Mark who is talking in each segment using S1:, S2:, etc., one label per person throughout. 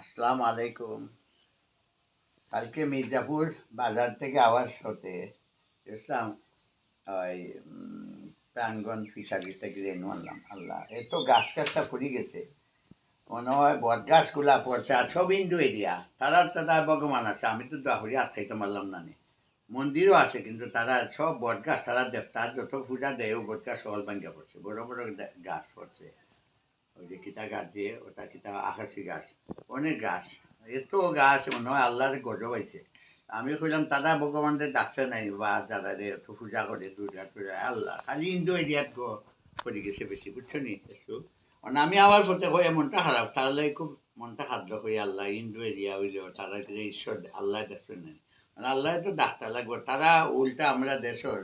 S1: আসসালামু আলাইকুম কালকে মির্জাপুর বাজার থেকে আওয়াজ হতে ইসলাম ওই প্রাঙ্গন ফিশারিজ থেকে রেনু আনলাম। আল্লাহ এত গাছ গাছটা ফুরি গেছে। মনে হয় বট গাছগুলা পড়ছে, আর সব ইন্ডু এরিয়া। তারা তারা ভগবান আছে, আমি তো দাহুরি আটকাইতে পারলাম না মন্দিরও আছে, কিন্তু তারা সব বট গাছ তারা দেবতার যত পূজা দেয় বট গাছ সকল ভাঙ্গা পড়ছে, বড় বড় গাছ পড়ছে। ওই যে কিতা গাছ দিয়ে ওটা কিতা আকাশি গাছ। অনেক গাছ। এত গাছ, মনে হয় আল্লাহর গজব হয়েছে। আমি কইলাম তারা ভগবানদের ডাকছে নাই বা যারা রে, একটু পূজা করে দুর্গা টুজা আল্লাহ, খালি ইন্দু এরিয়াত করে গেছে বেশি, বুঝছ নি? একটু। মানে আমি আমার প্রতি হয়ে মনটা খারাপ, তাহলে খুব মনটা খাদ্য করি আল্লাহ ইন্দু এরিয়া হইলে, তারা যে ঈশ্বর, আল্লাহ দেখছেন না মানে আল্লাহ তো ডাক্তার লাগবে। তারা উল্টা আমরা দেশের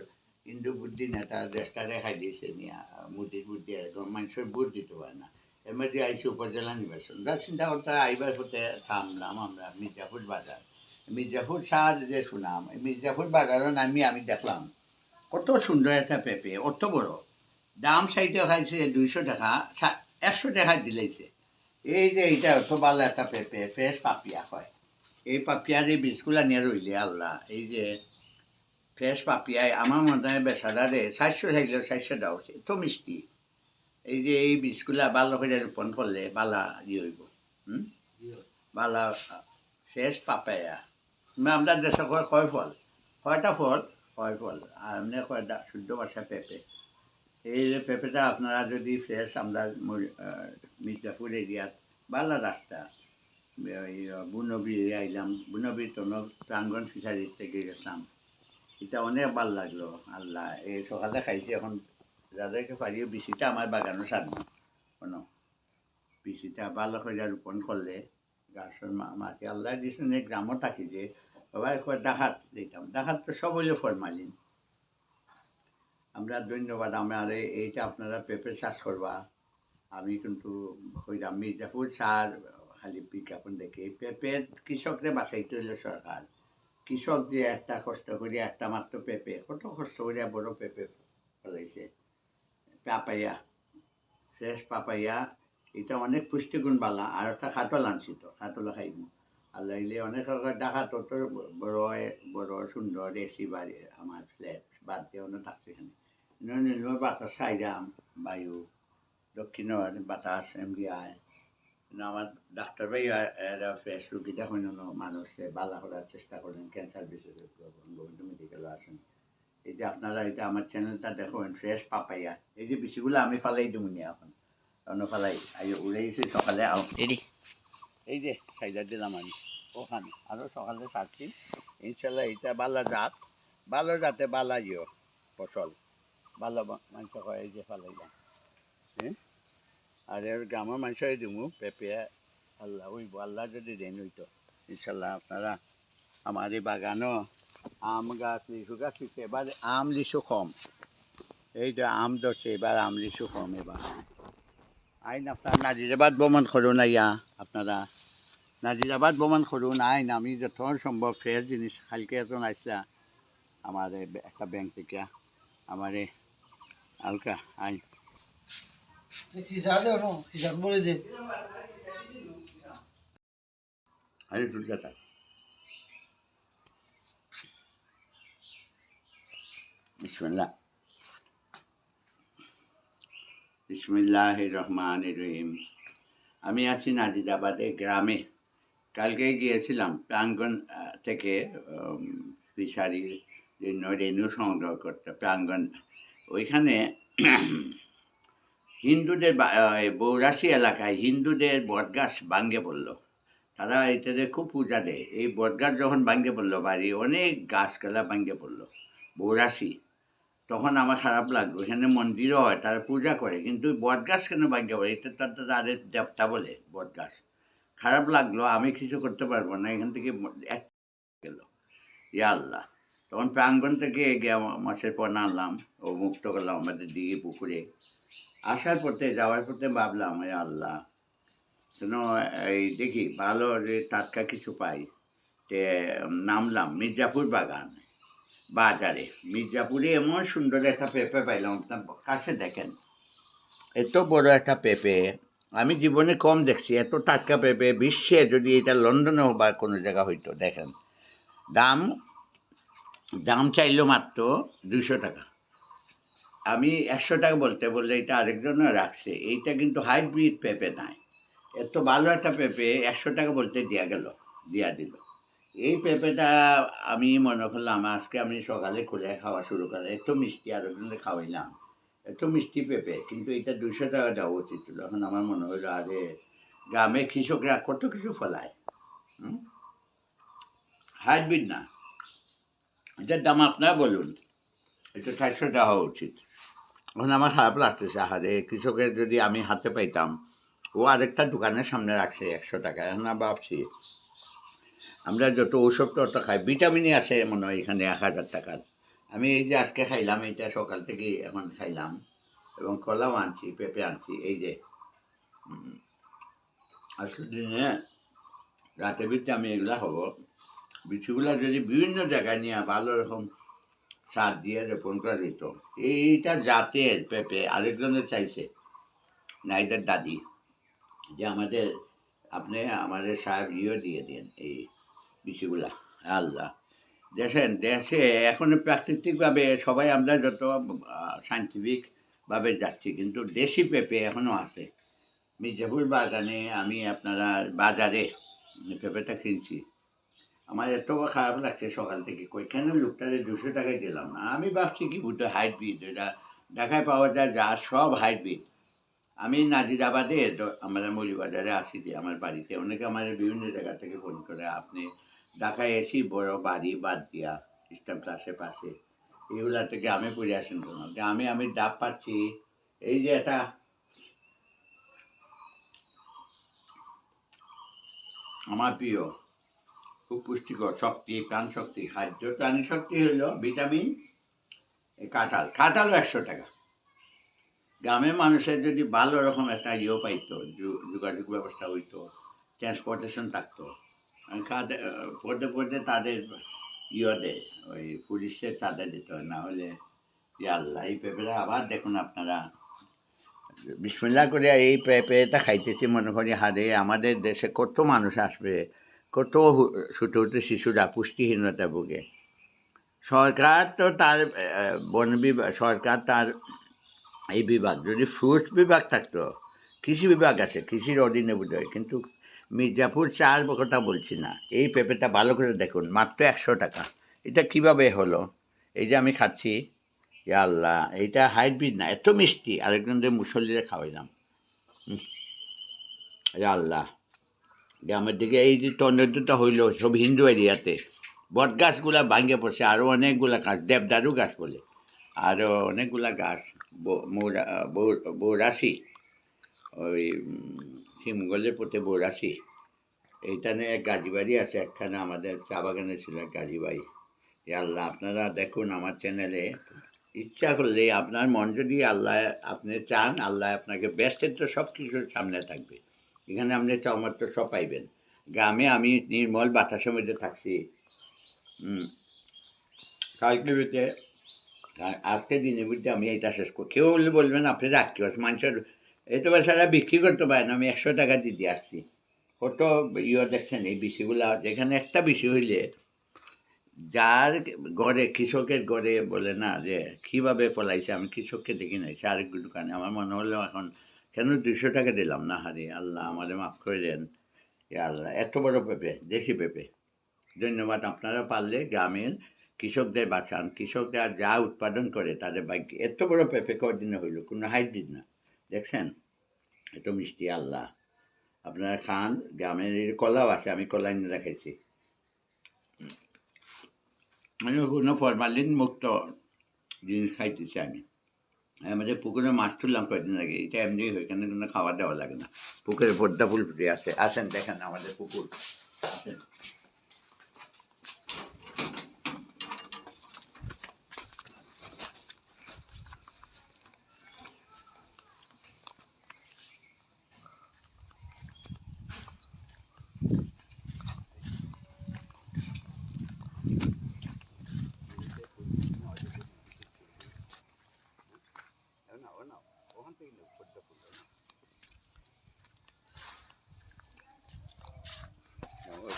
S1: হিন্দু বুদ্ধি নেতা, দেশটারে খাই দিয়েছে নিয়া মুদির বুদ্ধি মানুষের বুদ্ধি দিতে পারে না। এমনি আইসি উপজেলা নির্বাচন। যা চিন্তা করতে আইবার হতে থামলাম আমরা, মির্জাপুর বাজার। মির্জাপুর শাহ যে শুনাম এই মির্জাপুর বাজারও নামি আমি দেখলাম। কত সুন্দর একটা পেঁপে, অত বড়। দাম সাইটে খাইছে দুইশো টাকা একশো টাকা দিলেছে। এই যে এইটা অত ভালো একটা পেঁপে, ফ্রেশ পাপিয়া হয়। এই পাপিয়া যে বীজগুলা নিয়ে রইলে আল্লাহ, এই যে ফ্রেশ পাপিয়ায় আমার মনে হয় বেচারারে চারশো থাকলেও চারশো দেওয়া এত মিষ্টি। এই যে এই বীজগুলা ভালো করে রোপণ করলে বালা ইয়ে হইব হুম? বালা ফ্রেশ পাপায়া। আমরা দেশে কয় কয় ফল? কয়টা ফল? কয় ফল। আর এমনি কয়টা? শুদ্ধ ভাষা পেঁপে। এই যে পেঁপেটা আপনারা যদি ফ্রেশ আমরা মির্জাপুর এরিয়াত ভালো রাস্তা বুনবী আইলাম বুনবী তন প্রাঙ্গন ফিশারিজ থেকে গেছিলাম এটা অনেক ভালো লাগল আল্লাহ। এই সকালে খাইছি এখন যাদেরকে পারিও বিচিটা আমার বাগানো সারনো কোনো বিচিটা ভালো করে রোপণ করলে গাছের মাটি আল্লাহ দিয়েছেন গ্রামও থাকি যে সবাই ডাকাত দিতাম। ডাকাত তো সব ফরমালিন। আমরা ধন্যবাদ আমার এই- এইটা আপনারা পেঁপে চাষ করবা। আমি কিন্তু কইলাম মির্জাপুর সার, খালি বিজ্ঞাপন দেখে। পেঁপে কৃষকরে বাঁচাইতে হইলে সরকার। কৃষক যে একটা কষ্ট করে একটা মাত্র পেঁপে, কত কষ্ট করে বড় পেঁপে ফলাইছে। Papaya fresh papaya. এটা অনেক পুষ্টিগুণ বালা, আর একটা খাটল আনছি তো খাটল খাইব। আর লাইলে অনেক দেখা তত বড় বড় সুন্দর এসি বাড়ি আমার ফ্ল্যাট বাদ দিয়ে অন্য থাকছে এখানে। নির্মল বাতাস খাইলাম বায়ু দক্ষিণের বাতাস এমনি আয় আমার ডাক্তার ভাই ফ্রেশ রুগী দেখুন মানুষে বালা করার চেষ্টা করেন ক্যান্সার বিশেষজ্ঞ গোবিন্দ মেডিকেলে আসেন এই যে আপনারা এটা আমার চ্যানেলটা দেখুন ফ্রেশ পাপাইয়া। এই যে বেশিগুলো আমি ফালাই দেবো নি এখন। অন্য ফালাই আই উড়ে গেছি সকালে আও।
S2: রেডি।
S1: এই যে সাইডা দিলাম আমি। ওখানে আরও সকালে ছাড়ছি ইনশাল্লাহ এটা বালা জাত। ভালো জাতে বালা ইয়ে ফসল। ভালো মাংস হয় এই যে ফালাইলাম হ্যাঁ? আর এর গ্রামের মাংস দিব পেঁপে আল্লাহ ওইব আল্লাহ যদি দেন হইতো। ইনশাল্লাহ আপনারা আমার এই বাগানও আম গাছ লিচু গাছ এবার আম লিচু কম। এইটা আম ধরছে এবার আম লিচু কম এবার। আইন আপনার নাজিরাবাদ ভ্রমণ করুন আইয়া আপনারা। নাজিরাবাদ ভ্রমণ করুন আইন আমি যত সম্ভব ফ্রেশ জিনিস কালকে এত আসলা আমার একটা ব্যাংক থেকে আমার এই হালকা আইন।
S3: খিসাত বলে দে।
S1: আরে তুলতে থাক বিসমিল্লাহ। রহমান রহিম আমি আছি নাজিদাবাদে গ্রামে। কালকে গিয়েছিলাম প্রাঙ্গণ আহ, থেকে ফিশারির জন্য রেণু সংগ্রহ করতে প্রাঙ্গণ। ওইখানে হিন্দুদের বৌরাশি এলাকায় হিন্দুদের বটগাছ ভাঙ্গে পড়ল। তারা এটাতে খুব পূজা দেয়। এই বটগাছ যখন ভাঙ্গে পড়ল বাড়ি অনেক গাছগালা ভাঙ্গে পড়ল। বৌরাশি তখন আমার খারাপ লাগল। এখানে মন্দিরও হয়, তারা পূজা করে, কিন্তু বটগাছ কেন ভাঙ্গে পড়ে এটা তার তাদের দেবতা বলে, বটগাছ। খারাপ লাগল, আমি কিছু করতে পারব না, এখান থেকে এক গেল। ইয়া আল্লাহ। তখন প্রাঙ্গণ থেকে গিয়ে মাছের পণ্য আনলাম, ও মুক্ত করলাম আমাদের দিকে পুকুরে। আসার পথে, যাওয়ার পথে ভাবলাম এ আল্লাহ শোনো এই দেখি ভালো যে টাটকা কিছু পাই। তে নামলাম মির্জাপুর বাগান। বাজারে। মির্জাপুরে এমন সুন্দর একটা পেঁপে পাইলাম, আপনার কাছে দেখেন। এত বড় একটা পেঁপে, আমি জীবনে কম দেখছি, এত টাটকা পেঁপে, বিশ্বে যদি এটা লন্ডনে বা কোনো জায়গা হইতো, দেখেন। দাম দাম চাইলো মাত্র দুশো টাকা। আমি একশো টাকা বলতে বললে এটা আরেকজনও রাখছে। এইটা কিন্তু হাইব্রিড পেঁপে নাই। এত ভালো একটা পেঁপে, একশো টাকা বলতে দেওয়া গেল, দিয়া দিল। এই পেঁপেটা আমি মনে করলাম, আজকে আমি সকালে খুলে খাওয়া শুরু করলাম একটু মিষ্টি আরেকজনে খাওয়াইলাম। একটু মিষ্টি পেঁপে, কিন্তু এটা দুশো টাকা দেওয়া উচিত ছিল। এখন আমার মনে হলো আরে, গ্রামে কৃষকরা কত কিছু ফলায়? হাইব্রিড না। এটার দাম আপনারা বলুন, এটা চারশো টাকা হওয়া উচিত। এখন আমার খারাপ লাগতেছে, আহারে, কৃষকের যদি আমি হাতে পাইতাম, ও আরেকটা দোকানের সামনে রাখছে একশো টাকা, এখন ভাবছি আমরা যত ঔষধ তত খাই, ভিটামিনই আছে মনে হয় এখানে এক হাজার টাকার। আমি এই যে আজকে খাইলাম, এইটা সকাল থেকে এখন খাইলাম। এবং কলাও আনছি, পেঁপে আনছি, এই যে। আজকের দিনে রাতে বিতে আমি এগুলা হব বিচুগুলা যদি বিভিন্ন জায়গায় নিয়ে ভালো রকম সার দিয়ে রোপণ করা যেত, এইটা জাতের পেঁপে, আরেকজনের চাইছে, নাইদের দাদি, যে আমাদের, আপনি আমাদের সাহেব ইয়ে দিয়ে দেন, এই বিষয়গুলা। আল্লাহ। দেখেন, দেশে এখন প্রাকৃতিকভাবে সবাই আমরা যত সাইন্টিফিকভাবে যাচ্ছি, কিন্তু দেশি পেঁপে এখনও আছে। মির্জাপুর বাগানে আমি আপনারা বাজারে পেঁপেটা কিনছি। আমার এত খারাপ লাগছে সকাল থেকে। কইখানে লোকটারে দুশো টাকায় দিলাম না? আমি ভাবছি কি বুঝতে হাইব্রিড এটা ঢাকায় পাওয়া যায় যা, সব হাইব্রিড। আমি নাজিরাবাদে আমরা মৌলিবাজারে আসি যে, আমার বাড়িতে। অনেকে আমার বিভিন্ন জায়গা থেকে ফোন করে, আপনি ঢাকায় এসি বড় বাড়ি বাদ দিয়া ইস্টাম ক্লাসের পাশে। এগুলা থেকে আমি পড়ে আসেন কেন। যে আমি আমি ডাব পাচ্ছি। এই যে এটা আমার প্রিয়, খুব পুষ্টিকর শক্তি, প্রাণ শক্তি, খাদ্য। প্রাণ শক্তি হইল ভিটামিন কাঁঠাল। কাঁঠালও একশো টাকা। গ্রামের মানুষের যদি ভালো রকম একটা ইয়েও পাইতো যোগাযোগ ব্যবস্থা হইতো ট্রান্সপোর্টেশন থাকতো। কাঁদে পড়তে পড়তে তাদের ইয়ে দেয় ওই পুলিশের চাঁদা দিতে হয়। না হলে আল্লাহ, এই পেঁপেটা আবার দেখুন আপনারা। বিসমিল্লা করে এই পেঁপেটা খাইতেছি, মনে করি, হারে আমাদের দেশে কত মানুষ আসবে, কত ছোটো ছোটো শিশুরা পুষ্টিহীনতা ভোগে। সরকার তো তার বন বিভাগ, সরকার তার এই বিভাগ, যদি ফ্রুটস বিভাগ থাকতো, কৃষি বিভাগ আছে, কৃষির অধীনে বোধ হয় কিন্তু মির্জাপুর চার কথা বলছি না। এই পেঁপেটা ভালো করে দেখুন, মাত্র একশো টাকা। এটা কীভাবে হলো? এই যে আমি খাচ্ছি আল্লাহ, এইটা হাইব্রিড না, এত মিষ্টি। আরেকজনদের মুসল্লিরা খাওয়াইলাম। আল্লাহ। গ্রামের দিকে এই যে টর্নেডোটা হইল, সব হিন্দু এরিয়াতে। বট গাছগুলা ভাঙে পড়ছে আরও অনেকগুলা গাছ, দেবদারু গাছ বলে। আরও অনেকগুলা গাছ বৌরাশি, ওই হিমগলের পথে বৌরাশি। এইখানে এক গাজীবাড়ি আছে, একখানে আমাদের চা বাগানে ছিল এক গাজীবাড়ি। এ আল্লাহ, আপনারা দেখুন আমার চ্যানেলে ইচ্ছা করলে আপনার মন যদি আল্লাহ, আপনি চান, আল্লাহ আপনাকে বেস্টের তো সব কিছুর সামনে থাকবে। এখানে আপনি চমৎ তো সব পাইবেন। গ্রামে আমি নির্মল বাতাসের মধ্যে থাকছি। কালকে ভিতরে আজকে দিনের মধ্যে আমি এটা শেষ করি কেউ বলবেন আপনি রাখতে পারছেন মানুষের এই তো সারা বিক্রি করতে পারেন আমি একশো টাকা দিয়ে আসছি। কত ইয়ে দেখছেন, এই বিষয়গুলা যেখানে একটা বিষয় হইলে যার ঘরে, কৃষকের ঘরে বলে না যে কীভাবে ফলাইছে, আমি কৃষককে দেখি নাই সে আরেক দোকানে। আমার মনে হলো এখন কেন দুশো টাকা দিলাম? না হারে, আল্লাহ আমাদের মাফ করে দেন আল্লাহ, এত বড় পেঁপে, দেশি পেঁপে। ধন্যবাদ আপনারা পারলে গ্রামের কৃষকদের বাঁচান। কৃষকরা যা উৎপাদন করে, তাদের ভাগ্যে। এত বড় পেঁপে কদিনে হইল? কোনো হাইব্রিড না। দেখছেন? এত মিষ্টি, আল্লাহ। আপনারা খান, গ্রামের কলাও আছে, আমি কলা এনে রেখেছি। মানে কোনো ফরমালিন মুক্ত জিনিস খাইতেছি আমি। আমাদের পুকুরে মাছ তুললাম কয়েকদিন আগে, এটা এমনি এখানে কোনো খাওয়া দাওয়া লাগে না। পুকুরে পদ্মা ফুল ফুটে আছে। আসেন, দেখেন আমাদের পুকুর। আসেন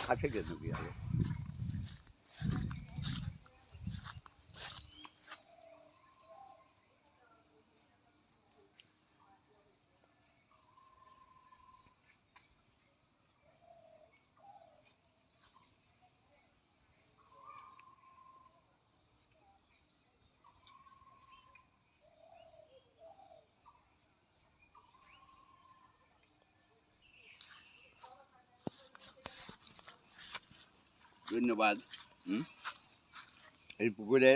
S1: কাছে কেন কি আলো ধন্যবাদ? এই পুকুরে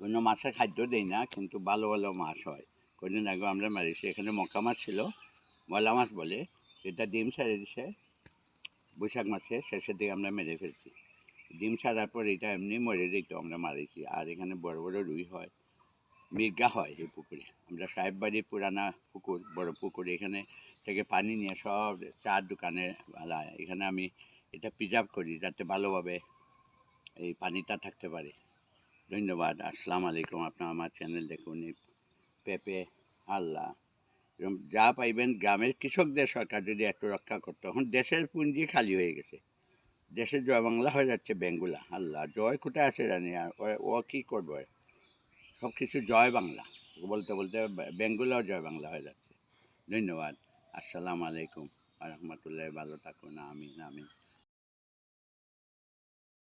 S1: কোনো মাছের খাদ্য দেই না, কিন্তু ভালো ভালো মাছ হয়। কদিন আগে আমরা মারিছি এখানে মকা মাছ ছিল মলা মাছ বলে। এটা ডিম ছাড়ে দিছে, বৈশাখ মাসে শেষের দিকে আমরা মেরে ফেলছি। ডিম ছাড়ার পর এটা এমনি মরে দিত আমরা মারিছি আর এখানে বড় বড় রুই হয়, মির্গা হয় এই পুকুরে। আমরা সাহেব বাড়ির পুরানা পুকুর, বড় পুকুর, এখানে থেকে পানি নিয়ে সব চার দোকানে, এখানে আমি এটা প্রিজার্ভ করি যাতে ভালোভাবে এই পানিটা থাকতে পারে। ধন্যবাদ। আসসালামু আলাইকুম। আপনার আমার চ্যানেল দেখুন। এই পেঁপে আল্লাহ এরকম যা পাইবেন গ্রামের কৃষকদের সরকার যদি একটু রক্ষা করতো এখন দেশের পুঞ্জি খালি হয়ে গেছে। দেশের জয় বাংলা হয়ে যাচ্ছে বেঙ্গুলা আল্লাহ জয় কোথায় আছে জানি আর ও- কী করবে? সব কিছু জয় বাংলা। বলতে বলতে বেঙ্গুলাও জয় বাংলা হয়ে যাচ্ছে। ধন্যবাদ। আসসালামু আলাইকুম। রহমতুল্লাহ, ভালো থাকুন। আমিন আমিন।